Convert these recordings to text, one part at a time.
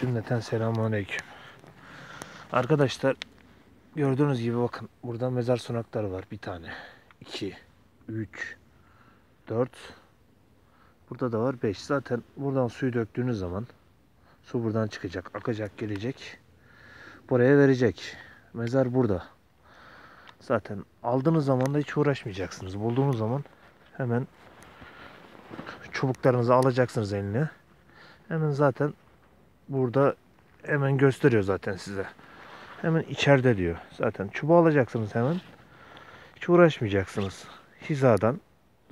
Cümleten selamünaleyküm. Arkadaşlar gördüğünüz gibi bakın burada mezar sunakları var. Bir tane, iki, üç, dört. Burada da var beş. Zaten buradan suyu döktüğünüz zaman su buradan çıkacak, akacak, gelecek. Buraya verecek. Mezar burada. Zaten aldığınız zaman da hiç uğraşmayacaksınız. Bulduğunuz zaman hemen çubuklarınızı alacaksınız eline. Hemen zaten burada hemen gösteriyor zaten size. Hemen içeride diyor. Zaten çubuğu alacaksınız hemen. Hiç uğraşmayacaksınız. Hizadan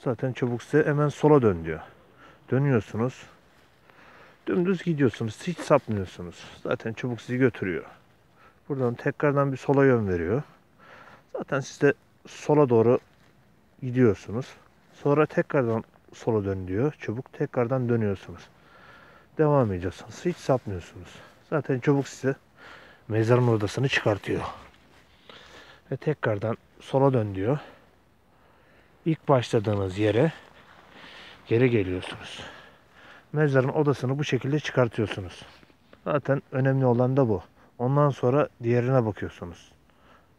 zaten çubuk size hemen sola dön diyor. Dönüyorsunuz. Dümdüz gidiyorsunuz. Hiç sapmıyorsunuz. Zaten çubuk sizi götürüyor. Buradan tekrardan bir sola yön veriyor. Zaten siz de sola doğru gidiyorsunuz. Sonra tekrardan sola dön diyor. Çubuk tekrardan dönüyorsunuz. Devam ediyorsunuz. Hiç sapmıyorsunuz. Zaten çubuk size mezarın odasını çıkartıyor. Ve tekrardan sola dön diyor. İlk başladığınız yere geri geliyorsunuz. Mezarın odasını bu şekilde çıkartıyorsunuz. Zaten önemli olan da bu. Ondan sonra diğerine bakıyorsunuz.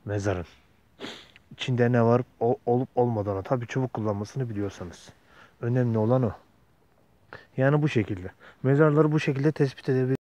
Mezarın. İçinde ne var olup olmadığını tabi çubuk kullanmasını biliyorsanız. Önemli olan o. Yani bu şekilde. Mezarları bu şekilde tespit edebilirsiniz.